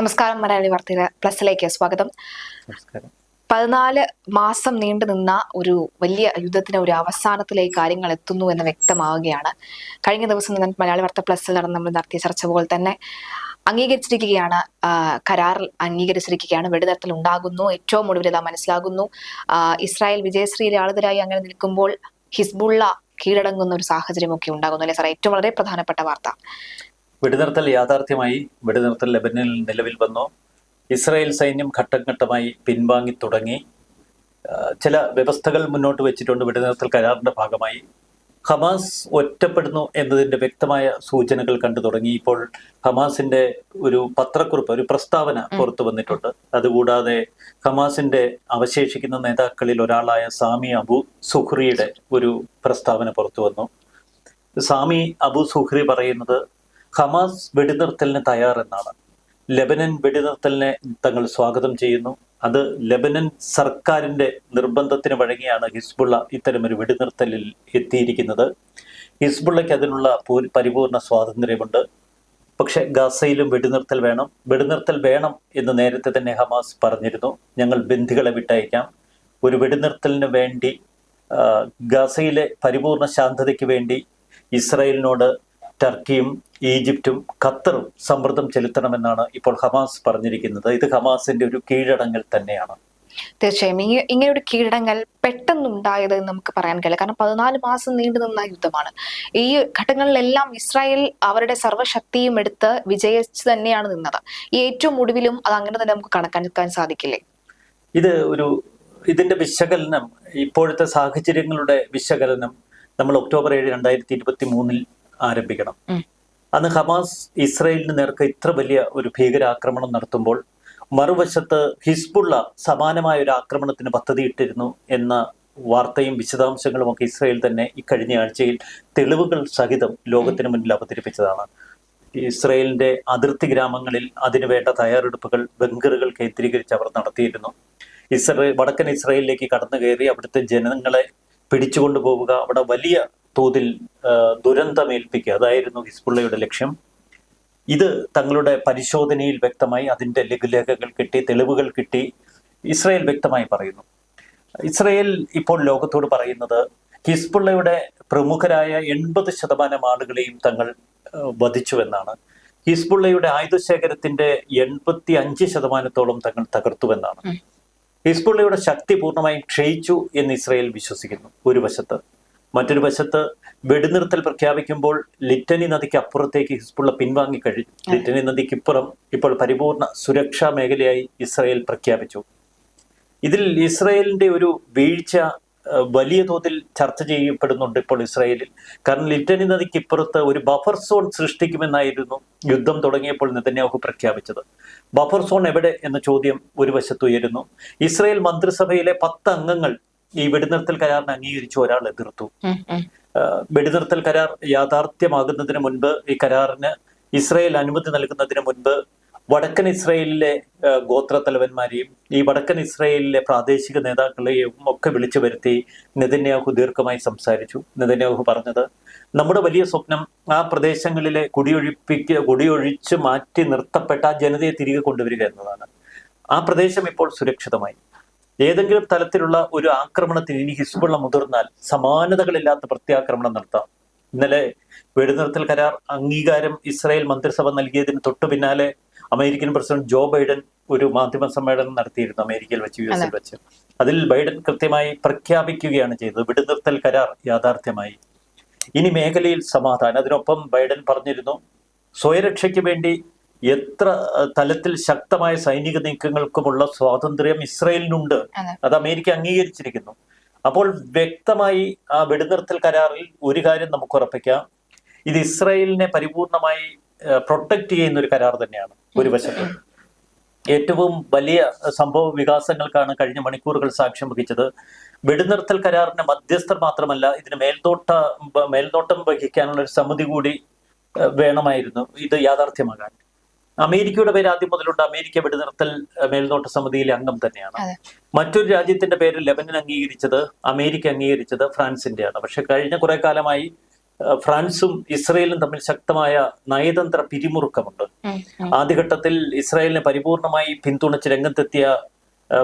നമസ്കാരം മലയാളി വാർത്തയിൽ പ്ലസിലേക്ക് സ്വാഗതം. പതിനാല് മാസം നീണ്ടു നിന്ന ഒരു വലിയ യുദ്ധത്തിന് ഒരു അവസാനത്തിലേക്ക് കാര്യങ്ങൾ എത്തുന്നു എന്ന് വ്യക്തമാവുകയാണ്. കഴിഞ്ഞ ദിവസം ഞാൻ മലയാളി വാർത്ത പ്ലസിൽ നടന്ന നമ്മൾ നടത്തിയ ചർച്ച പോലെ തന്നെ അംഗീകരിച്ചിരിക്കുകയാണ് കരാറിൽ അംഗീകരിച്ചിരിക്കുകയാണ് വെടിനിർത്തൽ ഉണ്ടാകുന്നു ഏറ്റവും ഒടുവിൽ ഇതാ മനസ്സിലാകുന്നു. ഇസ്രായേൽ വിജയശ്രീ ആളുതരായി അങ്ങനെ നിൽക്കുമ്പോൾ ഹിസ്ബുള്ള കീഴടങ്ങുന്ന ഒരു സാഹചര്യമൊക്കെ ഉണ്ടാകുന്നു അല്ലെ സാർ ഏറ്റവും വളരെ പ്രധാനപ്പെട്ട വാർത്ത. വെടിനിർത്തൽ യാഥാർത്ഥ്യമായി വെടിനിർത്തൽ ലബനിൽ നിലവിൽ വന്നു. ഇസ്രായേൽ സൈന്യം ഘട്ടം ഘട്ടമായി പിൻവാങ്ങി തുടങ്ങി. ചില വ്യവസ്ഥകൾ മുന്നോട്ട് വെച്ചിട്ടുണ്ട് വെടിനിർത്തൽ കരാറിന്റെ ഭാഗമായി. ഹമാസ് ഒറ്റപ്പെടുന്നു എന്നതിന്റെ വ്യക്തമായ സൂചനകൾ കണ്ടു തുടങ്ങി. ഇപ്പോൾ ഹമാസിന്റെ ഒരു പത്രക്കുറിപ്പ് ഒരു പ്രസ്താവന പുറത്തു വന്നിട്ടുണ്ട്. അതുകൂടാതെ ഹമാസിന്റെ അവശേഷിക്കുന്ന നേതാക്കളിൽ ഒരാളായ സാമി അബു സുഹ്രിയുടെ ഒരു പ്രസ്താവന പുറത്തു വന്നു. സാമി അബു സുഹ്രി പറയുന്നത് ഹമാസ് വെടിനിർത്തലിന് തയ്യാറെന്നാണ്. ലെബനൻ വെടിനിർത്തലിനെ തങ്ങൾ സ്വാഗതം ചെയ്യുന്നു. അത് ലെബനൻ സർക്കാരിന്റെ നിർബന്ധത്തിന് വഴങ്ങിയാണ് ഹിസ്ബുള്ള ഇത്തരമൊരു വെടിനിർത്തലിൽ എത്തിയിരിക്കുന്നത്. ഹിസ്ബുള്ളയ്ക്ക് അതിനുള്ള പരിപൂർണ സ്വാതന്ത്ര്യമുണ്ട്. പക്ഷേ ഗസയിലും വെടിനിർത്തൽ വേണം. വെടിനിർത്തൽ വേണം എന്ന് നേരത്തെ തന്നെ ഹമാസ് പറഞ്ഞിരുന്നു. ഞങ്ങൾ ബന്ധികളെ വിട്ടയക്കാം. ഒരു വെടിനിർത്തലിന് വേണ്ടി ഗസയിലെ പരിപൂർണ ശാന്തതയ്ക്ക് വേണ്ടി ഇസ്രായേലിനോട് ടർക്കിയും ഈജിപ്തും ഖത്തറും സമ്മർദ്ദം ചെലുത്തണമെന്നാണ് ഇപ്പോൾ ഹമാസ് പറഞ്ഞിരിക്കുന്നത്. ഇത് ഹമാസിന്റെ ഒരു കീഴടങ്ങൽ തന്നെയാണ്. തീർച്ചയായും. ഈ ഇങ്ങനെ ഒരു കീഴടങ്ങൽ പെട്ടെന്നുണ്ടായത് എന്ന് നമുക്ക് പറയാൻ കഴിയില്ല. കാരണം പതിനാല് മാസം നീണ്ടു നിന്ന യുദ്ധമാണ്. ഈ ഘട്ടങ്ങളിലെല്ലാം ഇസ്രായേൽ അവരുടെ സർവശക്തിയും എടുത്ത് വിജയിച്ചു തന്നെയാണ് നിന്നത്. ഈ ഏറ്റവും ഒടുവിലും അത് അങ്ങനെ തന്നെ നമുക്ക് കണക്കാക്കാൻ സാധിക്കില്ലേ? ഇത് ഒരു ഇതിന്റെ വിശകലനം ഇപ്പോഴത്തെ സാഹചര്യങ്ങളുടെ വിശകലനം നമ്മൾ ഒക്ടോബർ ഏഴ് രണ്ടായിരത്തി ഇരുപത്തി മൂന്നിൽ ആരംഭിക്കണം. അന്ന് ഹമാസ് ഇസ്രായേലിന് നേർക്ക് ഇത്ര വലിയ ഒരു ഭീകരാക്രമണം നടത്തുമ്പോൾ മറുവശത്ത് ഹിസ്ബുള്ള സമാനമായ ഒരു ആക്രമണത്തിന് പദ്ധതിയിട്ടിരുന്നു എന്ന വാർത്തയും വിശദാംശങ്ങളും ഒക്കെ ഇസ്രായേൽ തന്നെ ഇക്കഴിഞ്ഞ ആഴ്ചയിൽ തെളിവുകൾ സഹിതം ലോകത്തിന് മുന്നിൽ അവതരിപ്പിച്ചതാണ്. ഇസ്രയേലിന്റെ അതിർത്തി ഗ്രാമങ്ങളിൽ അതിനുവേണ്ട തയ്യാറെടുപ്പുകൾ ബങ്കറുകൾ കേന്ദ്രീകരിച്ച് അവർ നടത്തിയിരുന്നു. ഇസ്രായേൽ വടക്കൻ ഇസ്രയേലിലേക്ക് കടന്നു കയറി അവിടുത്തെ ജനങ്ങളെ പിടിച്ചുകൊണ്ടു പോവുക. അവിടെ വലിയ തോതിൽ ദുരന്തമേൽപ്പിക്കുക അതായിരുന്നു ഹിസ്ബുള്ളയുടെ ലക്ഷ്യം. ഇത് തങ്ങളുടെ പരിശോധനയിൽ വ്യക്തമായി അതിന്റെ ലഘുലേഖകൾ കിട്ടി തെളിവുകൾ കിട്ടി. ഇസ്രയേൽ വ്യക്തമായി പറയുന്നു. ഇസ്രയേൽ ഇപ്പോൾ ലോകത്തോട് പറയുന്നത് ഹിസ്ബുള്ളയുടെ പ്രമുഖരായ എൺപത് ശതമാനം ആളുകളെയും തങ്ങൾ വധിച്ചുവെന്നാണ്. ഹിസ്ബുള്ളയുടെ ആയുധശേഖരത്തിന്റെ എൺപത്തി അഞ്ച് ശതമാനത്തോളം തങ്ങൾ തകർത്തുവെന്നാണ്. ഹിസ്ബുള്ളയുടെ ശക്തി പൂർണമായും ക്ഷയിച്ചു എന്ന് ഇസ്രായേൽ വിശ്വസിക്കുന്നു. ഒരു വശത്ത് മറ്റൊരു വശത്ത് വെടിനിർത്തൽ പ്രഖ്യാപിക്കുമ്പോൾ ലിറ്റനി നദിക്ക് അപ്പുറത്തേക്ക് ഹിസ്ബുള്ള പിൻവാങ്ങിക്കഴിഞ്ഞു ലിറ്റനി നദിക്ക് ഇപ്പുറം ഇപ്പോൾ പരിപൂർണ സുരക്ഷാ മേഖലയായി ഇസ്രായേൽ പ്രഖ്യാപിച്ചു. ഇതിൽ ഇസ്രായേലിന്റെ ഒരു വീഴ്ച വലിയ തോതിൽ ചർച്ച ചെയ്യപ്പെടുന്നുണ്ട് ഇപ്പോൾ ഇസ്രായേലിൽ. കാരണം ലിറ്റനി നദിക്ക് ഇപ്പുറത്ത് ഒരു ബഫർ സോൺ സൃഷ്ടിക്കുമെന്നായിരുന്നു യുദ്ധം തുടങ്ങിയപ്പോൾ നെതന്യാഹു പ്രഖ്യാപിച്ചത്. ബഫർ സോൺ എവിടെ എന്ന ചോദ്യം ഒരു വശത്ത് ഉയരുന്നു. ഇസ്രായേൽ മന്ത്രിസഭയിലെ പത്ത് അംഗങ്ങൾ ഈ വെടിനിർത്തൽ കരാറിനെ അംഗീകരിച്ചു ഒരാൾ എതിർത്തു. വെടിനിർത്തൽ കരാർ യാഥാർത്ഥ്യമാകുന്നതിന് മുൻപ് ഈ കരാറിന് ഇസ്രായേൽ അനുമതി നൽകുന്നതിന് മുൻപ് വടക്കൻ ഇസ്രയേലിലെ ഗോത്ര ഗോത്രത്തലവന്മാരെയും ഈ വടക്കൻ ഇസ്രയേലിലെ പ്രാദേശിക നേതാക്കളെയും ഒക്കെ വിളിച്ചു വരുത്തി നെതന്യാഹു ദീർഘമായി സംസാരിച്ചു. നെതന്യാഹു പറഞ്ഞത് നമ്മുടെ വലിയ സ്വപ്നം ആ പ്രദേശങ്ങളിലെ കുടിയൊഴിപ്പിക്ക കുടിയൊഴിച്ച് മാറ്റി നിർത്തപ്പെട്ട ആ ജനതയെ തിരികെ കൊണ്ടുവരിക എന്നതാണ്. ആ പ്രദേശം ഇപ്പോൾ സുരക്ഷിതമായി. ഏതെങ്കിലും തലത്തിലുള്ള ഒരു ആക്രമണത്തിന് ഇനി ഹിസ്ബുള്ള മുതിർന്നാൽ സമാനതകളില്ലാത്ത പ്രത്യാക്രമണം നടത്താം. ഇന്നലെ വെടിനിർത്തൽ കരാർ അംഗീകാരം ഇസ്രായേൽ മന്ത്രിസഭ നൽകിയതിന് തൊട്ടു പിന്നാലെ അമേരിക്കൻ പ്രസിഡന്റ് ജോ ബൈഡൻ ഒരു മാധ്യമ സമ്മേളനം നടത്തിയിരുന്നു അമേരിക്കയിൽ വെച്ച് യു എസിൽ വെച്ച്. അതിൽ ബൈഡൻ കൃത്യമായി പ്രഖ്യാപിക്കുകയാണ് ചെയ്തത്. വെടിനിർത്തൽ കരാർ യാഥാർത്ഥ്യമായി. ഇനി മേഖലയിൽ സമാധാനം. അതിനൊപ്പം ബൈഡൻ പറഞ്ഞിരുന്നു സ്വയരക്ഷയ്ക്ക് വേണ്ടി എത്ര തലത്തിൽ ശക്തമായ സൈനിക നീക്കങ്ങൾക്കുമുള്ള സ്വാതന്ത്ര്യം ഇസ്രയേലിനുണ്ട്. അത് അമേരിക്ക അംഗീകരിച്ചിരിക്കുന്നു. അപ്പോൾ വ്യക്തമായി ആ വെടിനിർത്തൽ കരാറിൽ ഒരു കാര്യം നമുക്ക് ഉറപ്പിക്കാം. ഇത് ഇസ്രയേലിനെ പരിപൂർണമായി പ്രൊട്ടക്ട് ചെയ്യുന്ന ഒരു കരാർ തന്നെയാണ് ഒരു വശത്ത്. ഏറ്റവും വലിയ സംഭവ വികാസങ്ങൾക്കാണ് കഴിഞ്ഞ മണിക്കൂറുകൾ സാക്ഷ്യം വഹിച്ചത്. വെടിനിർത്തൽ കരാറിന്റെ മധ്യസ്ഥർ മാത്രമല്ല ഇതിന് മേൽനോട്ട മേൽനോട്ടം വഹിക്കാനുള്ള ഒരു സമിതി കൂടി വേണമായിരുന്നു. ഇത് യാഥാർത്ഥ്യമാകാൻ. അമേരിക്കയുടെ പേര് ആദ്യം മുതലുണ്ട്. അമേരിക്ക വെടിനിർത്തൽ മേൽനോട്ട സമിതിയിലെ അംഗം തന്നെയാണ്. മറ്റൊരു രാജ്യത്തിന്റെ പേര് ലെബനൻ അംഗീകരിച്ചത് അമേരിക്ക അംഗീകരിച്ചത് ഫ്രാൻസിന്റെയാണ്. പക്ഷെ കഴിഞ്ഞ കുറെ കാലമായി ഫ്രാൻസും ഇസ്രയേലും തമ്മിൽ ശക്തമായ നയതന്ത്ര പിരിമുറുക്കമുണ്ട്. ആദ്യഘട്ടത്തിൽ ഇസ്രായേലിനെ പരിപൂർണമായി പിന്തുണച്ച് രംഗത്തെത്തിയ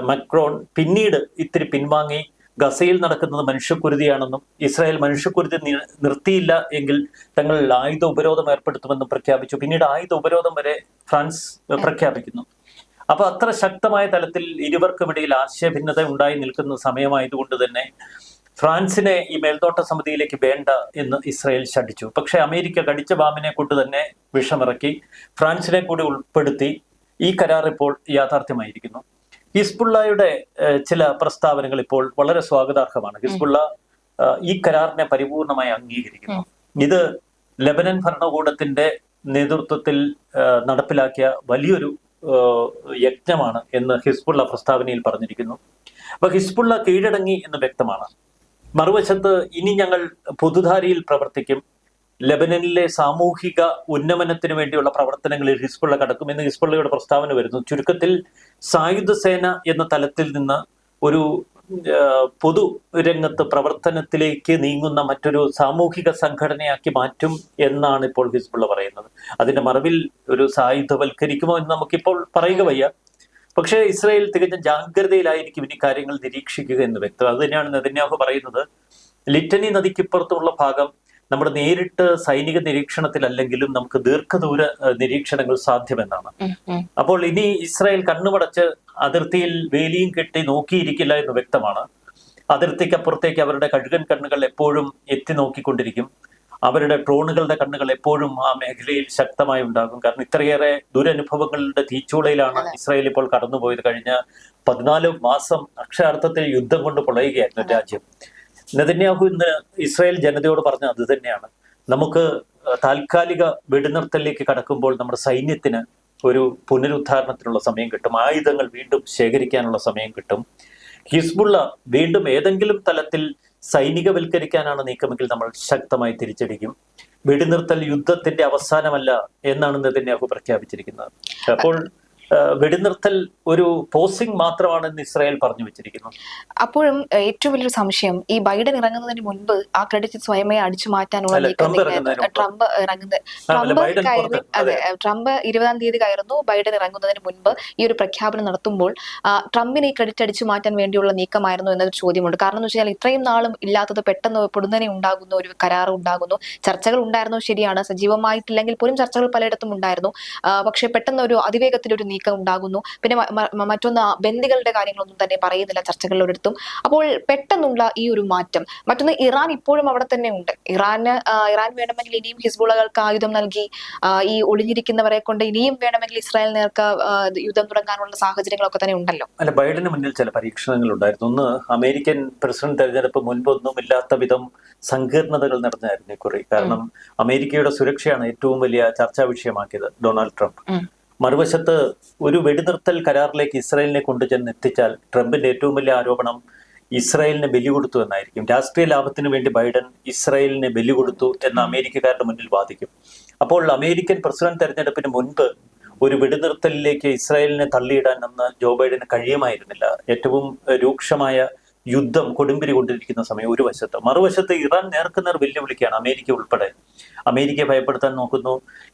മക്രോൺ പിന്നീട് ഇത്തിരി പിൻവാങ്ങി ഗസയിൽ നടക്കുന്നത് മനുഷ്യക്കുരുതിയാണെന്നും ഇസ്രായേൽ മനുഷ്യക്കുരുതി നിർത്തിയില്ല എങ്കിൽ തങ്ങൾ ആയുധ ഉപരോധം ഏർപ്പെടുത്തുമെന്നും പ്രഖ്യാപിച്ചു. പിന്നീട് ആയുധ ഉപരോധം വരെ ഫ്രാൻസ് പ്രഖ്യാപിക്കുന്നു. അപ്പൊ അത്ര ശക്തമായ തലത്തിൽ ഇരുവർക്കുമിടയിൽ ആശയഭിന്നത ഉണ്ടായി നിൽക്കുന്ന സമയമായതുകൊണ്ട് തന്നെ ഫ്രാൻസിനെ ഈ മേൽനോട്ട സമിതിയിലേക്ക് വേണ്ട എന്ന് ഇസ്രായേൽ ശഠിച്ചു. പക്ഷേ അമേരിക്ക കടിച്ച ബാമിനെ കൊണ്ട് തന്നെ വിഷമിറക്കി ഫ്രാൻസിനെ കൂടി ഉൾപ്പെടുത്തി. ഈ കരാർ ഇപ്പോൾ യാഥാർത്ഥ്യമായിരിക്കുന്നു. ഹിസ്ബുള്ളയുടെ ചില പ്രസ്താവനകൾ ഇപ്പോൾ വളരെ സ്വാഗതാർഹമാണ്. ഹിസ്ബുള്ള ഈ കരാറിനെ പരിപൂർണമായി അംഗീകരിക്കുന്നു. ഇത് ലബനൻ ഭരണകൂടത്തിന്റെ നേതൃത്വത്തിൽ നടപ്പിലാക്കിയ വലിയൊരു യജ്ഞമാണ് എന്ന് ഹിസ്ബുള്ള പ്രസ്താവനയിൽ പറഞ്ഞിരിക്കുന്നു. അപ്പൊ ഹിസ്ബുള്ള കീഴടങ്ങി എന്ന് വ്യക്തമാണ്. മറുവശത്ത് ഇനി ഞങ്ങൾ പൊതുധാരയിൽ പ്രവർത്തിക്കും. ലബനനിലെ സാമൂഹിക ഉന്നമനത്തിന് വേണ്ടിയുള്ള പ്രവർത്തനങ്ങളിൽ ഹിസ്ബുള്ള കടക്കുമെന്ന് ഹിസ്ബുള്ളയുടെ പ്രസ്താവന വരുന്നു. ചുരുക്കത്തിൽ സായുധ സേന എന്ന തലത്തിൽ നിന്ന് ഒരു പൊതു രംഗത്ത് പ്രവർത്തനത്തിലേക്ക് നീങ്ങുന്ന മറ്റൊരു സാമൂഹിക സംഘടനയാക്കി മാറ്റും എന്നാണ് ഇപ്പോൾ ഹിസ്ബുള്ള പറയുന്നത്. അതിന്റെ മറവിൽ ഒരു സായുധവൽക്കരിക്കുമോ എന്ന് നമുക്കിപ്പോൾ പറയുക വയ്യ. പക്ഷേ ഇസ്രായേൽ തികഞ്ഞ ജാഗ്രതയിലായിരിക്കും ഇനി കാര്യങ്ങൾ നിരീക്ഷിക്കുക എന്ന് വ്യക്തം. അത് തന്നെയാണ് നെതന്യാഹു പറയുന്നത്. ലിറ്റനി നദിക്കിപ്പുറത്തുള്ള ഭാഗം നമ്മൾ നേരിട്ട് സൈനിക നിരീക്ഷണത്തിലല്ലെങ്കിലും നമുക്ക് ദീർഘദൂര നിരീക്ഷണങ്ങൾ സാധ്യമെന്നാണ്. അപ്പോൾ ഇനി ഇസ്രായേൽ കണ്ണുമടച്ച് അതിർത്തിയിൽ വേലിയും കെട്ടി നോക്കിയിരിക്കില്ല എന്ന് വ്യക്തമാണ്. അതിർത്തിക്കപ്പുറത്തേക്ക് അവരുടെ കഴുകൻ കണ്ണുകൾ എപ്പോഴും എത്തി നോക്കിക്കൊണ്ടിരിക്കും. അവരുടെ ഡ്രോണുകളുടെ കണ്ണുകൾ എപ്പോഴും ആ മേഖലയിൽ ശക്തമായി ഉണ്ടാകും. കാരണം ഇത്രയേറെ ദുരനുഭവങ്ങളുടെ തീച്ചൂളയിലാണ് ഇസ്രായേൽ ഇപ്പോൾ കടന്നുപോയത്. കഴിഞ്ഞ പതിനാല് മാസം അക്ഷരാർത്ഥത്തിൽ യുദ്ധം കൊണ്ട് പൊളയുകയായിരുന്നു രാജ്യം. നെതന്യാഹു ഇന്ന് ഇസ്രായേൽ ജനതയോട് പറഞ്ഞ അത് തന്നെയാണ്. നമുക്ക് താൽക്കാലിക വെടിനിർത്തലിലേക്ക് കടക്കുമ്പോൾ നമ്മുടെ സൈന്യത്തിന് ഒരു പുനരുദ്ധാരണത്തിനുള്ള സമയം കിട്ടും. ആയുധങ്ങൾ വീണ്ടും ശേഖരിക്കാനുള്ള സമയം കിട്ടും. ഹിസ്ബുള്ള വീണ്ടും ഏതെങ്കിലും തലത്തിൽ സൈനികവൽക്കരിക്കാനാണ് നീക്കമെങ്കിൽ നമ്മൾ ശക്തമായി തിരിച്ചടിക്കും. വെടിനിർത്തൽ യുദ്ധത്തിന്റെ അവസാനമല്ല എന്നാണ് നെതന്യാഹു പ്രഖ്യാപിച്ചിരിക്കുന്നത്. അപ്പോൾ വെടിനിർത്തൽ ഒരു പോസിംഗ് മാത്രമാണെന്ന് ഇസ്രായേൽ പറഞ്ഞു വെച്ചിരിക്കുന്നു. അപ്പോഴും ഏറ്റവും വലിയൊരു സംശയം ഈ ബൈഡൻ ഇറങ്ങുന്നതിന് മുൻപ് ആ ക്രെഡിറ്റ് സ്വയമേ അടിച്ചു മാറ്റാനുള്ള ട്രംപ് ഇറങ്ങുന്നത്. ട്രംപ് കയറി അതെ ട്രംപ് ഇരുപതാം തീയതി കയറുന്നു ബൈഡൻ ഇറങ്ങുന്നതിന് മുൻപ് ഈ ഒരു പ്രഖ്യാപനം നടത്തുമ്പോൾ ട്രംപിന് ഈ ക്രെഡിറ്റ് അടിച്ചു മാറ്റാൻ വേണ്ടിയുള്ള നീക്കമായിരുന്നു എന്നൊരു ചോദ്യമുണ്ട്. കാരണം എന്ന് വെച്ചാൽ ഇത്രയും നാളും ഇല്ലാത്തത് പെട്ടെന്ന് പൊടുന്നനെ ഉണ്ടാകുന്ന ഒരു കരാർ ഉണ്ടാകുന്നു. ചർച്ചകൾ ഉണ്ടായിരുന്നു ശരിയാണ് സജീവമായിട്ടില്ലെങ്കിൽ പോലും ചർച്ചകൾ പലയിടത്തും ഉണ്ടായിരുന്നു. പക്ഷേ പെട്ടെന്ന് ഒരു അതിവേഗത്തിൽ ഒരു നീക്കം ഉണ്ടാകുന്നു. പിന്നെ മറ്റൊന്ന് ബന്ദികളുടെ കാര്യങ്ങളൊന്നും തന്നെ പറയുന്നില്ല ചർച്ചകളിലൊരിടത്തും. അപ്പോൾ പെട്ടെന്നുള്ള ഈ ഒരു മാറ്റം. മറ്റൊന്ന് ഇറാൻ ഇപ്പോഴും അവിടെ തന്നെ ഉണ്ട്. ഇറാന് ഇറാൻ വേണമെങ്കിൽ ഇനിയും ഹിസ്ബുളകൾക്ക് ആയുധം നൽകി ഈ ഒളിഞ്ഞിരിക്കുന്നവരെ കൊണ്ട് ഇനിയും വേണമെങ്കിൽ ഇസ്രായേൽ നേർക്ക് യുദ്ധം തുടങ്ങാനുള്ള സാഹചര്യങ്ങളൊക്കെ തന്നെ ഉണ്ടല്ലോ. അല്ല ബൈഡന് മുന്നിൽ ചില പരീക്ഷണങ്ങൾ ഉണ്ടായിരുന്നു. ഒന്ന് അമേരിക്കൻ പ്രസിഡന്റ് തെരഞ്ഞെടുപ്പ് മുൻപൊന്നും ഇല്ലാത്ത വിധം സങ്കീർണതകൾ നടന്നായിരുന്നു ഇക്കുറി കാരണം അമേരിക്കയുടെ സുരക്ഷയാണ് ഏറ്റവും വലിയ ചർച്ചാ വിഷയമാക്കിയത് ഡൊണാൾഡ് ട്രംപ്. മറുവശത്ത് ഒരു വെടിനിർത്തൽ കരാറിലേക്ക് ഇസ്രായേലിനെ കൊണ്ടുചെന്ന് എത്തിച്ചാൽ ട്രംപിന്റെ ഏറ്റവും വലിയ ആരോപണം ഇസ്രായേലിന് ബലി കൊടുത്തു എന്നായിരിക്കും. രാഷ്ട്രീയ ലാഭത്തിന് വേണ്ടി ബൈഡൻ ഇസ്രായേലിന് ബലി കൊടുത്തു എന്ന് അമേരിക്കക്കാരുടെ മുന്നിൽ വാദിക്കും. അപ്പോൾ അമേരിക്കൻ പ്രസിഡന്റ് തെരഞ്ഞെടുപ്പിന് മുൻപ് ഒരു വെടിനിർത്തലിലേക്ക് ഇസ്രായേലിനെ തള്ളിയിടാൻ അന്ന് ജോ ബൈഡന് കഴിയുമായിരുന്നില്ല. ഏറ്റവും രൂക്ഷമായ യുദ്ധം കൊടുമ്പിരി കൊണ്ടിരിക്കുന്ന സമയം ഒരു വശത്ത്. മറുവശത്ത് ഇറാൻ നേർക്കുനേർ വെല്ലുവിളിക്കുകയാണ് അമേരിക്ക ഉൾപ്പെടെ. അമേരിക്കയെ ഭയപ്പെടുത്താൻ നോക്കുന്നു.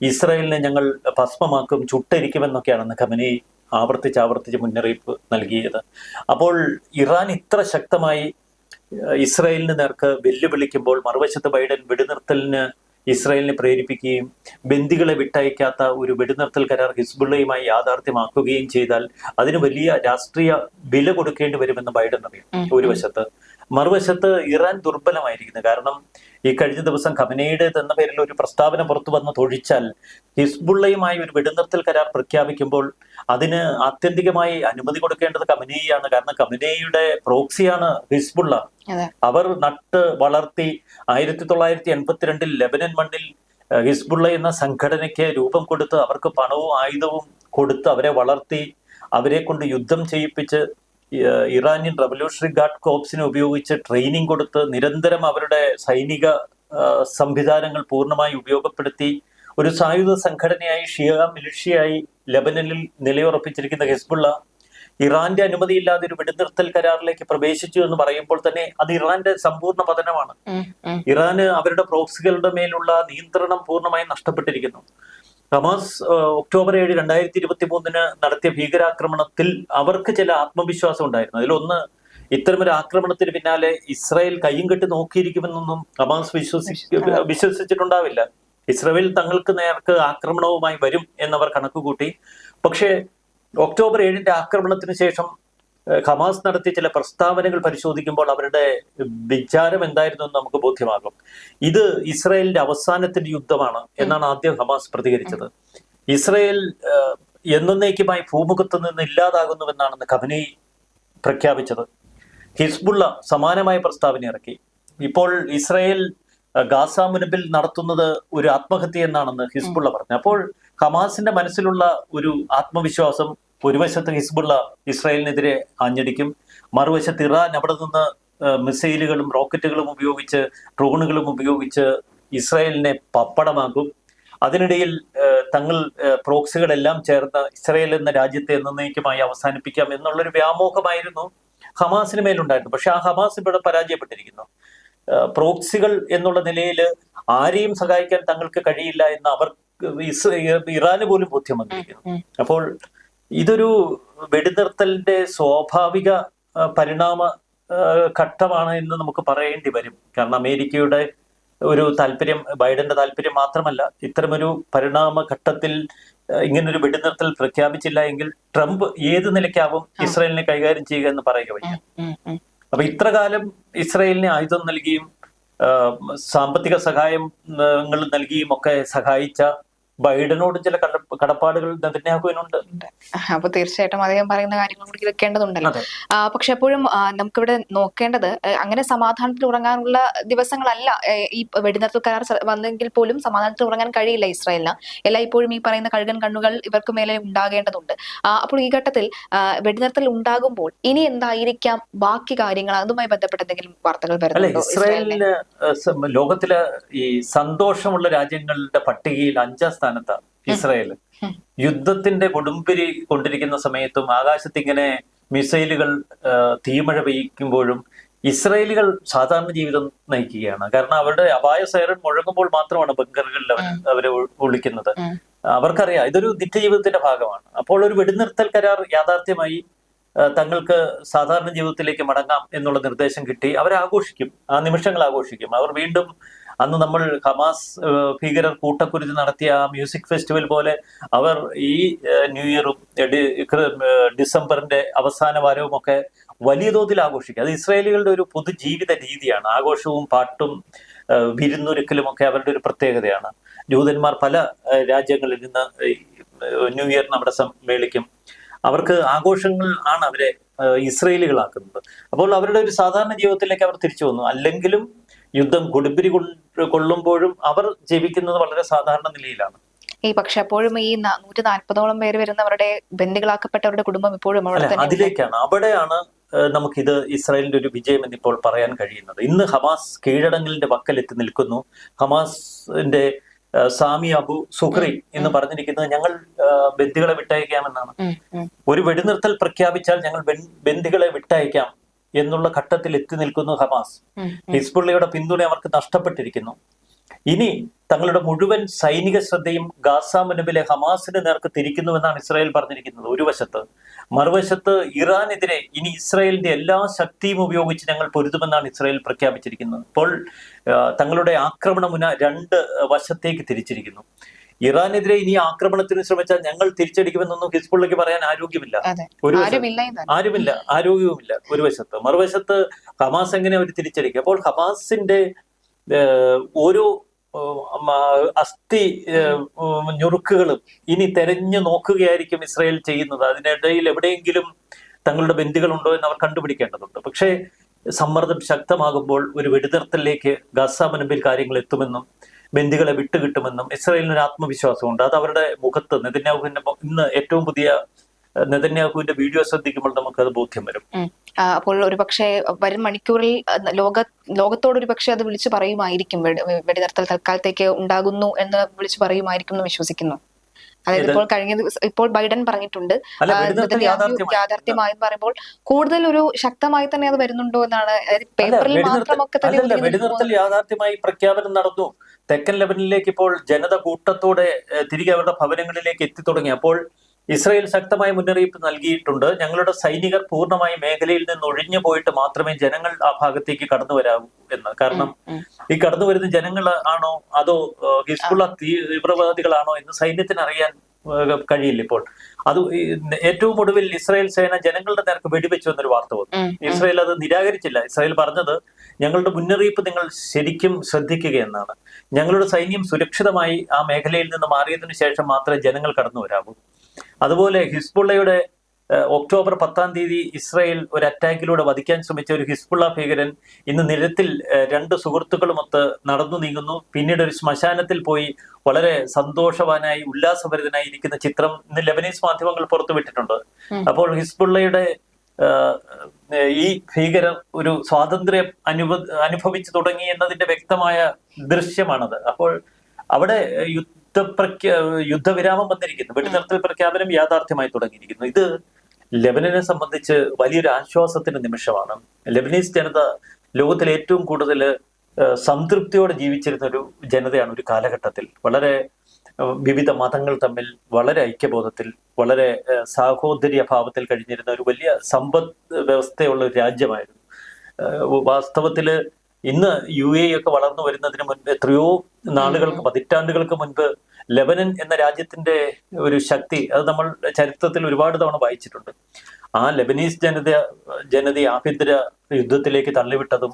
ഇസ്രായേലിനെ ഞങ്ങൾ ഭസ്മമാക്കും ചുട്ടരിക്കുമെന്നൊക്കെയാണെന്ന് ഖമനി ആവർത്തിച്ച് ആവർത്തിച്ച് മുന്നറിയിപ്പ് നൽകിയത്. അപ്പോൾ ഇറാൻ ഇത്ര ശക്തമായി ഇസ്രായേലിന് നേർക്ക് വെല്ലുവിളിക്കുമ്പോൾ മറുവശത്ത് ബൈഡൻ വെടിനിർത്തലിന് ഇസ്രായേലിനെ പ്രേരിപ്പിക്കുകയും ബന്ദികളെ വിട്ടയക്കാത്ത ഒരു വെടിനിർത്തൽ കരാർ ഹിസ്ബുള്ളയുമായി യാഥാർത്ഥ്യമാക്കുകയും ചെയ്താൽ അതിന് വലിയ രാഷ്ട്രീയ വില കൊടുക്കേണ്ടി വരുമെന്ന് ബൈഡൻ അറിയും. ഒരു വശത്ത് മറുവശത്ത് ഇറാൻ ദുർബലമായിരിക്കുന്നു. കാരണം ഈ കഴിഞ്ഞ ദിവസം ഖമനയുടെ എന്ന പേരിൽ ഒരു പ്രസ്താവന പുറത്തു വന്ന് തൊഴിച്ചാൽ ഹിസ്ബുള്ളയുമായി ഒരു വെടിനിർത്തൽ കരാർ പ്രഖ്യാപിക്കുമ്പോൾ അതിന് ആത്യന്തികമായി അനുമതി കൊടുക്കേണ്ടത് കമനേയാണ് കാരണം കമനയുടെ പ്രോക്സിയാണ് ഹിസ്ബുള്ള. അവർ നട്ട് വളർത്തി ആയിരത്തി തൊള്ളായിരത്തി എൺപത്തിരണ്ടിൽ ലെബനൻ മണ്ണിൽ ഹിസ്ബുള്ള എന്ന സംഘടനയ്ക്ക് രൂപം കൊടുത്ത് അവർക്ക് പണവും ആയുധവും കൊടുത്ത് അവരെ വളർത്തി അവരെ കൊണ്ട് യുദ്ധം ചെയ്യിപ്പിച്ച് ഇറാനിയൻ റവല്യൂഷണറി ഗാർഡ് കോപ്സിനെ ഉപയോഗിച്ച് ട്രെയിനിങ് കൊടുത്ത് നിരന്തരം അവരുടെ സൈനിക സംവിധാനങ്ങൾ പൂർണമായി ഉപയോഗപ്പെടുത്തി ഒരു സായുധ സംഘടനയായി ഷിയ മിലിഷ്യയായി ലെബനനിൽ നിലയുറപ്പിച്ചിരിക്കുന്ന ഹിസ്ബുള്ള ഇറാന്റെ അനുമതിയില്ലാതെ ഒരു വെടിനിർത്തൽ കരാറിലേക്ക് പ്രവേശിച്ചു എന്ന് പറയുമ്പോൾ തന്നെ അത് ഇറാന്റെ സമ്പൂർണ പതനമാണ്. ഇറാന് അവരുടെ പ്രോക്സികളുടെ മേലുള്ള നിയന്ത്രണം പൂർണമായും നഷ്ടപ്പെട്ടിരിക്കുന്നു ഹമാസ് ഒക്ടോബർ ഏഴ് രണ്ടായിരത്തി ഇരുപത്തി മൂന്നിന് നടത്തിയ ഭീകരാക്രമണത്തിൽ അവർക്ക് ചില ആത്മവിശ്വാസം ഉണ്ടായിരുന്നു. അതിലൊന്ന് ഇത്തരമൊരു ആക്രമണത്തിന് പിന്നാലെ ഇസ്രായേൽ കയ്യും കെട്ടി നോക്കിയിരിക്കുമെന്നൊന്നും ഹമാസ് വിശ്വസി വിശ്വസിച്ചിട്ടുണ്ടാവില്ല. ഇസ്രായേൽ തങ്ങൾക്ക് നേർക്ക് ആക്രമണവുമായി വരും എന്നവർ കണക്കുകൂട്ടി. പക്ഷേ ഒക്ടോബർ ഏഴിന്റെ ആക്രമണത്തിന് ശേഷം ഹമാസ് നടത്തിയ ചില പ്രസ്താവനകൾ പരിശോധിക്കുമ്പോൾ അവരുടെ വിചാരം എന്തായിരുന്നു എന്ന് നമുക്ക് ബോധ്യമാകും. ഇത് ഇസ്രയേലിന്റെ അവസാനത്തിന്റെ യുദ്ധമാണ് എന്നാണ് ആദ്യം ഹമാസ് പ്രതികരിച്ചത്. ഇസ്രയേൽ എന്നേക്കുമായി ഭൂമുഖത്ത് നിന്ന് ഇല്ലാതാകുന്നുവെന്നാണ് ഖമനി പ്രഖ്യാപിച്ചത്. ഹിസ്ബുള്ള സമാനമായ പ്രസ്താവന ഇറക്കി. ഇപ്പോൾ ഇസ്രയേൽ ഗാസാ ഗാസ മുനമ്പിൽ നടത്തുന്നത് ഒരു ആത്മഹത്യ എന്നാണെന്ന് ഹിസ്ബുള്ള പറഞ്ഞു. അപ്പോൾ ഹമാസിന്റെ മനസ്സിലുള്ള ഒരു ആത്മവിശ്വാസം ഒരു വശത്ത് ഹിസ്ബുള്ള ഇസ്രായേലിനെതിരെ ആഞ്ഞടിക്കും മറുവശത്ത് ഇറാൻ അവിടെ നിന്ന് മിസൈലുകളും റോക്കറ്റുകളും ഉപയോഗിച്ച് ഡ്രോണുകളും ഉപയോഗിച്ച് ഇസ്രായേലിനെ പപ്പടമാക്കും. അതിനിടയിൽ തങ്ങൾ പ്രോക്സുകളെല്ലാം ചേർന്ന് ഇസ്രായേൽ എന്ന രാജ്യത്തെ എന്നേക്കുമായി അവസാനിപ്പിക്കാം എന്നുള്ളൊരു വ്യാമോഹമായിരുന്നു ഹമാസിന് മേലുണ്ടായിരുന്നു പക്ഷെ ആ ഹമാസ് ഇവിടെ പരാജയപ്പെട്ടിരിക്കുന്നു. പ്രോക്സികൾ എന്നുള്ള നിലയിൽ ആരെയും സഹായിക്കാൻ തങ്ങൾക്ക് കഴിയില്ല എന്ന് അവർ ഇറാന് പോലും ബോധ്യം വന്നിരിക്കുന്നു. അപ്പോൾ ഇതൊരു വെടിനിർത്തലിന്റെ സ്വാഭാവിക പരിണാമ ഘട്ടമാണ് എന്ന് നമുക്ക് പറയേണ്ടി വരും. കാരണം അമേരിക്കയുടെ ഒരു താല്പര്യം ബൈഡന്റെ താല്പര്യം മാത്രമല്ല ഇത്തരമൊരു പരിണാമ ഘട്ടത്തിൽ ഇങ്ങനൊരു വെടിനിർത്തൽ പ്രഖ്യാപിച്ചില്ല എങ്കിൽ ട്രംപ് ഏത് നിലയ്ക്കാവും ഇസ്രായേലിനെ കൈകാര്യം ചെയ്യുക എന്ന് പറയുക വയ്യ. അപ്പൊ ഇത്ര കാലം ഇസ്രായേലിന് ആയുധം നൽകിയും സാമ്പത്തിക സഹായങ്ങൾ നൽകിയും ഒക്കെ സഹായിച്ച ബൈഡനോട് ചില കട- കടപ്പാടുകൾ നെതന്യാഹുവിനുണ്ട്. അപ്പൊ തീർച്ചയായിട്ടും അദ്ദേഹം പറയുന്ന കാര്യങ്ങൾ കൂടി വെക്കേണ്ടതുണ്ടല്ലോ. പക്ഷെ എപ്പോഴും നമുക്കിവിടെ നോക്കേണ്ടത് അങ്ങനെ സമാധാനത്തിൽ ഉറങ്ങാനുള്ള ദിവസങ്ങളല്ല. ഈ വെടിനിർത്തൽ കരാർ വന്നെങ്കിൽ പോലും സമാധാനത്തിൽ ഉറങ്ങാൻ കഴിയില്ല ഇസ്രായേലിന്. എല്ലാ ഇപ്പോഴും ഈ പറയുന്ന കഴുകൻ കണ്ണുകൾ ഇവർക്ക് മേലെ ഉണ്ടാകേണ്ടതുണ്ട്. അപ്പോൾ ഈ ഘട്ടത്തിൽ വെടിനിർത്തൽ ഉണ്ടാകുമ്പോൾ ഇനി എന്തായിരിക്കാം ബാക്കി കാര്യങ്ങൾ? അതുമായി ബന്ധപ്പെട്ട എന്തെങ്കിലും വാർത്തകൾ വരുന്നുണ്ടോ ഇസ്രായേലിന് ലോകത്തിലെ ഈ സന്തോഷമുള്ള രാജ്യങ്ങളുടെ പട്ടികയിൽ അഞ്ചാം സ്ഥാനത്താണ് ഇസ്രായേൽ യുദ്ധത്തിന്റെ കൊടുമ്പിരി കൊണ്ടിരിക്കുന്ന സമയത്തും ആകാശത്ത് ഇങ്ങനെ മിസൈലുകൾ തീമഴ പെയ്യിക്കുമ്പോഴും ഇസ്രായേലികൾ സാധാരണ ജീവിതം നയിക്കുകയാണ്. കാരണം അവരുടെ അപായ സൈറൺ മുഴങ്ങുമ്പോൾ മാത്രമാണ് ബങ്കറുകളിൽ അവർ അവരെ ഒളിക്കുന്നത് അവർക്കറിയാം ഇതൊരു നിത്യജീവിതത്തിന്റെ ഭാഗമാണ്. അപ്പോൾ ഒരു വെടിനിർത്തൽ കരാർ യാഥാർത്ഥ്യമായി തങ്ങൾക്ക് സാധാരണ ജീവിതത്തിലേക്ക് മടങ്ങാം എന്നുള്ള നിർദ്ദേശം കിട്ടി. അവർ ആഘോഷിക്കും ആ നിമിഷങ്ങൾ ആഘോഷിക്കും. അവർ വീണ്ടും അന്ന് നമ്മൾ ഹമാസ് ഭീകരർ കൂട്ടക്കുരുതി നടത്തിയ ആ മ്യൂസിക് ഫെസ്റ്റിവൽ പോലെ അവർ ഈ ന്യൂ ഇയറും ഡിസംബറിന്റെ അവസാന വാരവും ഒക്കെ വലിയ തോതിൽ ആഘോഷിക്കും. അത് ഇസ്രായേലികളുടെ ഒരു പൊതു ജീവിത രീതിയാണ്. ആഘോഷവും പാട്ടും വിരുന്നൊരുക്കലും ഒക്കെ അവരുടെ ഒരു പ്രത്യേകതയാണ്. ജൂതന്മാർ പല രാജ്യങ്ങളിൽ നിന്ന് ന്യൂ ഇയർ അവിടെ സമ്മേളിക്കും. അവർക്ക് ആഘോഷങ്ങൾ ആണ് അവരെ ഇസ്രയേലികളാക്കുന്നത്. അപ്പോൾ അവരുടെ ഒരു സാധാരണ ജീവിതത്തിലേക്ക് അവർ തിരിച്ചു വന്നു. അല്ലെങ്കിലും യുദ്ധം കൊടുമ്പിരി കൊള്ളുമ്പോഴും അവർ ജീവിക്കുന്നത് വളരെ സാധാരണ നിലയിലാണ്. ഈ പക്ഷെ അപ്പോഴും ഈ നൂറ്റി നാൽപ്പതോളം പേര് വരുന്നവരുടെ ബന്ദികളാക്കപ്പെട്ടവരുടെ കുടുംബം ഇപ്പോഴും അതിലേക്കാണ്. അവിടെയാണ് നമുക്കിത് ഇസ്രായേലിന്റെ ഒരു വിജയം എന്നിപ്പോൾ പറയാൻ കഴിയുന്നത്. ഇന്ന് ഹമാസ് കീഴടങ്ങലിന്റെ വക്കലെത്തി നിൽക്കുന്നു. ഹമാസിന്റെ സാമി അബു സുഹ്രി എന്ന് പറഞ്ഞിരിക്കുന്നത് ഞങ്ങൾ ബന്ദികളെ വിട്ടയക്കാമെന്നാണ്. ഒരു വെടിനിർത്തൽ പ്രഖ്യാപിച്ചാൽ ഞങ്ങൾ ബന്ദികളെ വിട്ടയക്കാം. എന്നുള്ള ഘട്ടത്തിൽ എത്തി നിൽക്കുന്നു ഹമാസ്. ഹിസ്ബുള്ളയുടെ പിന്തുണ അവർക്ക് നഷ്ടപ്പെട്ടിരിക്കുന്നു. ഇനി തങ്ങളുടെ മുഴുവൻ സൈനിക ശ്രദ്ധയും ഗാസ മുനമ്പിലെ ഹമാസിന് നേർക്ക് തിരിക്കുന്നുവെന്നാണ് ഇസ്രായേൽ പറഞ്ഞിരിക്കുന്നത്. ഒരു വശത്ത്. മറുവശത്ത് ഇറാനെതിരെ ഇനി ഇസ്രായേലിന്റെ എല്ലാ ശക്തിയും ഉപയോഗിച്ച് ഞങ്ങൾ പൊരുതുമെന്നാണ് ഇസ്രായേൽ പ്രഖ്യാപിച്ചിരിക്കുന്നത്. ഇപ്പോൾ തങ്ങളുടെ ആക്രമണ മുന രണ്ട് വശത്തേക്ക് തിരിച്ചിരിക്കുന്നു. ഇറാനെതിരെ ഇനി ആക്രമണത്തിന് ശ്രമിച്ചാൽ ഞങ്ങൾ തിരിച്ചടിക്കുമെന്നൊന്നും ഹിസ്ബുള്ളക്ക് പറയാൻ ആരോഗ്യമില്ല. ഒരു ആരുമില്ല ആരോഗ്യവുമില്ല. ഒരു വശത്ത്. മറുവശത്ത് ഹമാസ് എങ്ങനെ അവർ തിരിച്ചടിക്കും? അപ്പോൾ ഹമാസിന്റെ ഓരോ അസ്ഥി ഞുറുക്കുകളും ഇനി തെരഞ്ഞു നോക്കുകയായിരിക്കും ഇസ്രായേൽ ചെയ്യുന്നത്. അതിനിടയിൽ എവിടെയെങ്കിലും തങ്ങളുടെ ബന്ദികളുണ്ടോ എന്ന് അവർ കണ്ടുപിടിക്കേണ്ടതുണ്ട്. പക്ഷേ സമ്മർദ്ദം ശക്തമാകുമ്പോൾ ഒരു വെടിനിർത്തലിലേക്ക് ഗസ മുൻപിൽ കാര്യങ്ങൾ എത്തുമെന്നും ബന്ദികളെ വിട്ടുകിട്ടുമെന്നും ഇസ്രായേലിന് ഒരു ആത്മവിശ്വാസമുണ്ട്. അത് അവരുടെ മുഖത്ത് നെതന്യാഹുവിന്റെ ഇന്ന് ഏറ്റവും പുതിയ നെതന്യാഹുവിന്റെ വീഡിയോ ശ്രദ്ധിക്കുമ്പോൾ നമുക്ക് അത് ബോധ്യം വരും. അപ്പോൾ ഒരു ഒരുപക്ഷെ വരും മണിക്കൂറിൽ ലോക ലോകത്തോട് ഒരുപക്ഷെ അത് വിളിച്ചു പറയുമായിരിക്കും. വെടി- വെടിനിർത്തൽ തൽക്കാലത്തേക്ക് ഉണ്ടാകുന്നു എന്ന് വിളിച്ചു പറയുമായിരിക്കും എന്ന് വിശ്വസിക്കുന്നു. അതായത് ഇപ്പോൾ കഴിഞ്ഞ ദിവസം ഇപ്പോൾ ബൈഡൻ പറഞ്ഞിട്ടുണ്ട്. യാഥാർത്ഥ്യമായി പറയുമ്പോൾ കൂടുതൽ ഒരു ശക്തമായി തന്നെ അത് വരുന്നുണ്ടോ എന്നാണ്. പേപ്പറിൽ മാത്രമൊക്കെ തന്നെ അല്ലല്ല വെടിനിർത്തൽ യാഥാർത്ഥ്യമായി പ്രഖ്യാപനം നടന്നു. തെക്കൻ ലെബനിലേക്ക് ഇപ്പോൾ ജനത കൂട്ടത്തോടെ തിരികെ അവരുടെ ഭവനങ്ങളിലേക്ക് എത്തി തുടങ്ങി. അപ്പോൾ ഇസ്രയേൽ ശക്തമായ മുന്നറിയിപ്പ് നൽകിയിട്ടുണ്ട്. ഞങ്ങളുടെ സൈനികർ പൂർണമായി മേഖലയിൽ നിന്ന് ഒഴിഞ്ഞു പോയിട്ട് മാത്രമേ ജനങ്ങൾ ആ ഭാഗത്തേക്ക് കടന്നു വരാവൂ എന്ന്. കാരണം ഈ കടന്നു വരുന്ന ജനങ്ങൾ ആണോ അതോ ഹിസ്ബുള്ള തീവ്രവാദികളാണോ എന്ന് സൈന്യത്തിന് അറിയാൻ കഴിയില്ല ഇപ്പോൾ. അത് ഏറ്റവും ഒടുവിൽ ഇസ്രായേൽ സേന ജനങ്ങളുടെ നേർക്ക് വെടിവെച്ചു എന്നൊരു വാർത്ത വന്നു. ഇസ്രായേൽ അത് നിരാകരിച്ചില്ല. ഇസ്രായേൽ പറഞ്ഞത് ഞങ്ങളുടെ മുന്നറിയിപ്പ് നിങ്ങൾ ശരിക്കും ശ്രദ്ധിക്കുക എന്നാണ്. ഞങ്ങളുടെ സൈന്യം സുരക്ഷിതമായി ആ മേഖലയിൽ നിന്ന് മാറിയതിനു ശേഷം മാത്രമേ ജനങ്ങൾ കടന്നു വരാവൂ. അതുപോലെ ഹിസ്ബുള്ളയുടെ ഒക്ടോബർ പത്താം തീയതി ഇസ്രായേൽ ഒരു അറ്റാക്കിലൂടെ വധിക്കാൻ ശ്രമിച്ച ഒരു ഹിസ്ബുള്ള ഭീകരൻ ഇന്ന് നിരത്തിൽ രണ്ട് സുഹൃത്തുക്കളുമൊത്ത് നടന്നു നീങ്ങുന്നു. പിന്നീട് ഒരു ശ്മശാനത്തിൽ പോയി വളരെ സന്തോഷവാനായി ഉല്ലാസഭരിതനായി ഇരിക്കുന്ന ചിത്രം ഇന്ന് ലെബനീസ് മാധ്യമങ്ങൾ പുറത്തുവിട്ടിട്ടുണ്ട് അപ്പോൾ ഹിസ്ബുള്ളയുടെ ഈ ഭീകരർ ഒരു സ്വാതന്ത്ര്യം അനുഭ അനുഭവിച്ചു തുടങ്ങി എന്നതിന്റെ വ്യക്തമായ ദൃശ്യമാണത്. അപ്പോൾ അവിടെ യുദ്ധപ്രഖ്യാ യുദ്ധവിരാമം വന്നിരിക്കുന്നു. വെടിനിർത്തൽ പ്രഖ്യാപനം യാഥാർത്ഥ്യമായി തുടങ്ങിയിരിക്കുന്നു. ഇത് ലെബനനെ സംബന്ധിച്ച് വലിയൊരു ആശ്വാസത്തിന്റെ നിമിഷമാണ്. ലെബനീസ് ജനത ലോകത്തിൽ ഏറ്റവും കൂടുതൽ സംതൃപ്തിയോടെ ജീവിച്ചിരുന്ന ഒരു ജനതയാണ് ഒരു കാലഘട്ടത്തിൽ. വളരെ വിവിധ മതങ്ങൾ തമ്മിൽ വളരെ ഐക്യബോധത്തിൽ വളരെ സാഹോദര്യ ഭാവത്തിൽ കഴിഞ്ഞിരുന്ന ഒരു വലിയ സമ്പദ് വ്യവസ്ഥയുള്ള ഒരു രാജ്യമായിരുന്നു. വാസ്തവത്തിൽ വാസ്തവത്തിൽ ഇന്ന് യു എ ഒക്കെ വളർന്നു വരുന്നതിന് മുൻപ് എത്രയോ നാളുകൾക്ക് പതിറ്റാണ്ടുകൾക്ക് മുൻപ് ലെബനൻ എന്ന രാജ്യത്തിന്റെ ഒരു ശക്തി അത് നമ്മൾ ചരിത്രത്തിൽ ഒരുപാട് തവണ വായിച്ചിട്ടുണ്ട്. ആ ലെബനീസ് ജനത ജനതയെ ആഭ്യന്തര യുദ്ധത്തിലേക്ക് തള്ളിവിട്ടതും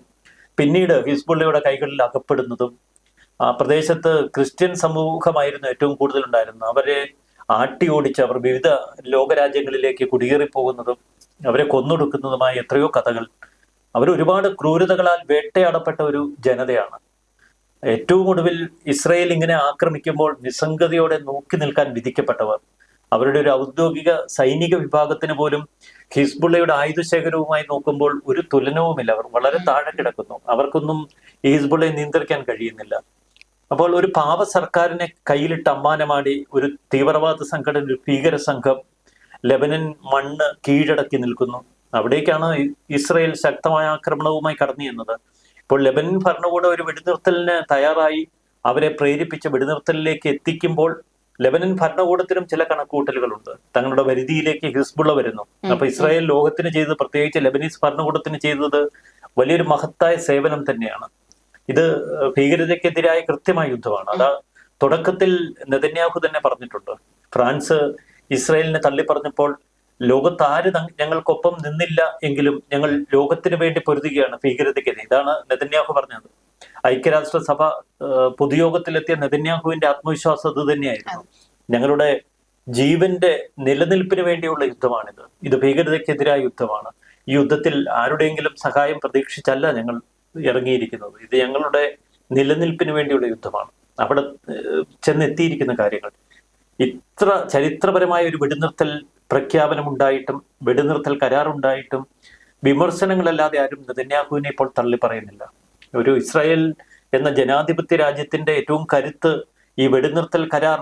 പിന്നീട് ഹിസ്ബുള്ളയുടെ കൈകളിൽ അകപ്പെടുന്നതും ആ പ്രദേശത്ത് ക്രിസ്ത്യൻ സമൂഹമായിരുന്നു ഏറ്റവും കൂടുതൽ ഉണ്ടായിരുന്നത് അവരെ ആട്ടി ഓടിച്ച് അവർ വിവിധ ലോകരാജ്യങ്ങളിലേക്ക് കുടിയേറിപ്പോകുന്നതും അവരെ കൊന്നൊടുക്കുന്നതുമായ എത്രയോ കഥകൾ അവർ ഒരുപാട് ക്രൂരതകളാൽ വേട്ടയാടപ്പെട്ട ഒരു ജനതയാണ്. ഏറ്റവും ഒടുവിൽ ഇസ്രയേൽ ഇങ്ങനെ ആക്രമിക്കുമ്പോൾ നിസ്സംഗതയോടെ നോക്കി നിൽക്കാൻ വിധിക്കപ്പെട്ടവർ. അവരുടെ ഒരു ഔദ്യോഗിക സൈനിക വിഭാഗത്തിന് പോലും ഹിസ്ബുള്ളയുടെ ആയുധശേഖരവുമായി നോക്കുമ്പോൾ ഒരു തുലനവുമില്ല. അവർ വളരെ താഴെ കിടക്കുന്നു. അവർക്കൊന്നും ഹിസ്ബുള്ളയെ നിയന്ത്രിക്കാൻ കഴിയുന്നില്ല. അപ്പോൾ ഒരു പാവ സർക്കാരിനെ കയ്യിലിട്ട് അമ്മാനമാടി ഒരു തീവ്രവാദ സംഘടന ഒരു ഭീകര സംഘം ലെബനൻ മണ്ണ് കീഴടക്കി നിൽക്കുന്നു. അവിടേക്കാണ് ഇസ്രയേൽ ശക്തമായ ആക്രമണവുമായി കടന്നു ചെന്നത്. ഇപ്പോൾ ലെബനൻ ഭരണകൂടം ഒരു വെടിനിർത്തലിന് തയ്യാറായി. അവരെ പ്രേരിപ്പിച്ച് വെടിനിർത്തലിലേക്ക് എത്തിക്കുമ്പോൾ ലെബനൻ ഭരണകൂടത്തിനും ചില കണക്കൂട്ടലുകളുണ്ട് തങ്ങളുടെ വരുതിയിലേക്ക് ഹിസ്ബുള്ള വരുന്നു. അപ്പൊ ഇസ്രായേൽ ലോകത്തിന് ചെയ്തത് പ്രത്യേകിച്ച് ലെബനീസ് ഭരണകൂടത്തിന് ചെയ്തത് വലിയൊരു മഹത്തായ സേവനം തന്നെയാണ്. ഇത് ഭീകരതയ്ക്കെതിരായ കൃത്യമായ യുദ്ധമാണ്. അതാ തുടക്കത്തിൽ നെതന്യാഹു തന്നെ പറഞ്ഞിട്ടുണ്ട്. ഫ്രാൻസ് ഇസ്രായേലിനെ തള്ളിപ്പറഞ്ഞപ്പോൾ ലോകത്ത് ആര് ഞങ്ങൾക്കൊപ്പം നിന്നില്ല എങ്കിലും ഞങ്ങൾ ലോകത്തിന് വേണ്ടി പൊരുതുകയാണ് ഭീകരതയ്ക്കെതിരെ. ഇതാണ് നെതന്യാഹു പറഞ്ഞത്. ഐക്യരാഷ്ട്രസഭ പൊതുയോഗത്തിലെത്തിയ നെതന്യാഹുവിന്റെ ആത്മവിശ്വാസം അത് തന്നെയായിരുന്നു. ഞങ്ങളുടെ ജീവന്റെ നിലനിൽപ്പിന് വേണ്ടിയുള്ള യുദ്ധമാണിത്. ഇത് ഭീകരതയ്ക്കെതിരായ യുദ്ധമാണ്. ഈ യുദ്ധത്തിൽ ആരുടെയെങ്കിലും സഹായം പ്രതീക്ഷിച്ചല്ല ഞങ്ങൾ ഇറങ്ങിയിരിക്കുന്നത്. ഇത് ഞങ്ങളുടെ നിലനിൽപ്പിന് വേണ്ടിയുള്ള യുദ്ധമാണ്. അവിടെ ചെന്നെത്തിയിരിക്കുന്ന കാര്യങ്ങൾ. ഇത്ര ചരിത്രപരമായ ഒരു വെടിനിർത്തൽ പ്രഖ്യാപനമുണ്ടായിട്ടും വെടിനിർത്തൽ കരാറുണ്ടായിട്ടും വിമർശനങ്ങളല്ലാതെ ആരും നെതന്യാഹുവിനെ ഇപ്പോൾ തള്ളി പറയുന്നില്ല. ഒരു ഇസ്രായേൽ എന്ന ജനാധിപത്യ രാജ്യത്തിന്റെ ഏറ്റവും കരുത്ത് ഈ വെടിനിർത്തൽ കരാർ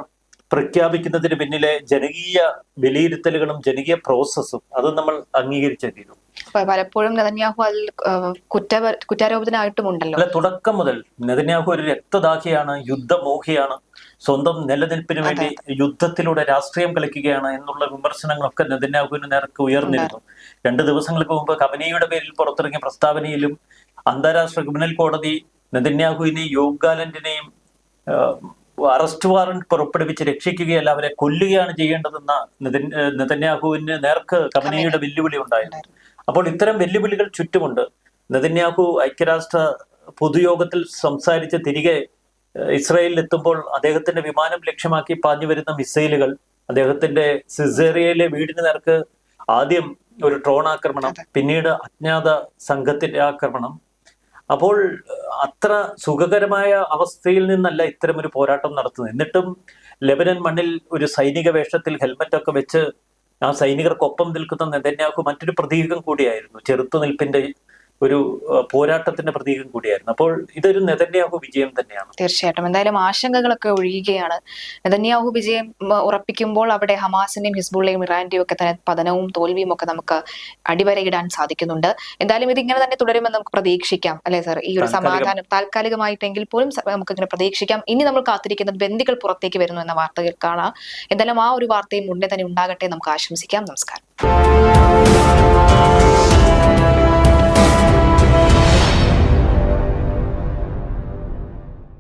പ്രഖ്യാപിക്കുന്നതിന് പിന്നിലെ ജനകീയ വിലയിരുത്തലുകളും ജനകീയ പ്രോസസ്സും അത് നമ്മൾ അംഗീകരിച്ചേ തീരൂ. പലപ്പോഴും നെതന്യാഹു അതിൽ കുറ്റാരോപിതനായിട്ടും കുറ്റ കുറ്റാരോപിതനായിട്ടുമുണ്ടല്ലോ. അല്ല തുടക്കം മുതൽ നെതന്യാഹു ഒരു രക്തദാഹിയാണ് യുദ്ധമോഹിയാണ് സ്വന്തം നിലനിൽപ്പിന് വേണ്ടി യുദ്ധത്തിലൂടെ രാഷ്ട്രീയം കളിക്കുകയാണ് എന്നുള്ള വിമർശനങ്ങളൊക്കെ നെതന്യാഹുവിന് നേർക്ക് ഉയർന്നിരുന്നു. രണ്ട് ദിവസങ്ങൾക്ക് മുമ്പ് കബനിയുടെ പേരിൽ പുറത്തിറങ്ങിയ പ്രസ്താവനയിലും അന്താരാഷ്ട്ര ക്രിമിനൽ കോടതി നെതന്യാഹുവിനെയും യോഗ് ഗാലന്റിനെയും അറസ്റ്റ് വാറന്റ് പുറപ്പെടുവിച്ച് രക്ഷിക്കുകയല്ല അവരെ കൊല്ലുകയാണ് ചെയ്യേണ്ടതെന്ന നെതൻ- നെതന്യാഹുവിന് നേർക്ക് കബനിയുടെ വെല്ലുവിളി ഉണ്ടായിരുന്നു. അപ്പോൾ ഇത്തരം വെല്ലുവിളികൾ ചുറ്റുമുണ്ട്. നെതന്യാഹു ഐക്യരാഷ്ട്ര പൊതുയോഗത്തിൽ സംസാരിച്ച് തിരികെ ഇസ്രായേലിൽ എത്തുമ്പോൾ അദ്ദേഹത്തിന്റെ വിമാനം ലക്ഷ്യമാക്കി പാഞ്ഞു വരുന്ന മിസൈലുകൾ അദ്ദേഹത്തിന്റെ സിസേറിയയിലെ വീടിന് നേർക്ക് ആദ്യം ഒരു ഡ്രോൺ ആക്രമണം പിന്നീട് അജ്ഞാത സംഘത്തിന്റെ ആക്രമണം. അപ്പോൾ അത്ര സുഖകരമായ അവസ്ഥയിൽ നിന്നല്ല ഇത്തരം ഒരു പോരാട്ടം നടത്തുന്നത്. എന്നിട്ടും ലെബനൻ മണ്ണിൽ ഒരു സൈനിക വേഷത്തിൽ ഹെൽമറ്റ് ഒക്കെ വെച്ച് ആ സൈനികർക്കൊപ്പം നിൽക്കുന്ന നെതന്യാഹു മറ്റൊരു പ്രതീകം കൂടിയായിരുന്നു. ചെറുത്തുനിൽപ്പിന്റെ ഒരു പോരാട്ടത്തിന്റെ പ്രതീകം കൂടിയായിരുന്നു. അപ്പോൾ ഇതൊരു നെതന്യാഹു വിജയം തന്നെയാണ്. തീർച്ചയായിട്ടും. എന്തായാലും ആശങ്കകളൊക്കെ ഒഴിയുകയാണ്. നെതന്യാഹു വിജയം ഉറപ്പിക്കുമ്പോൾ അവിടെ ഹമാസിന്റെയും ഹിസ്ബുള്ളയും ഇറാന്റെയും ഒക്കെ തന്നെ പതനവും തോൽവിയും ഒക്കെ നമുക്ക് അടിവരയിടാൻ സാധിക്കുന്നുണ്ട്. എന്തായാലും ഇത് ഇങ്ങനെ തന്നെ തുടരുമെന്ന് നമുക്ക് പ്രതീക്ഷിക്കാം. അല്ലെ സാർ ഈ ഒരു സമാധാനം താൽക്കാലികമായിട്ടെങ്കിൽ പോലും നമുക്ക് ഇങ്ങനെ പ്രതീക്ഷിക്കാം. ഇനി നമ്മൾ കാത്തിരിക്കുന്ന ബന്ദികൾ പുറത്തേക്ക് വരുന്നു എന്ന വാർത്തകൾ കാണാം. എന്തായാലും ആ ഒരു വാർത്തയും ഉടനെ തന്നെ ഉണ്ടാകട്ടെ നമുക്ക് ആശംസിക്കാം. നമസ്കാരം.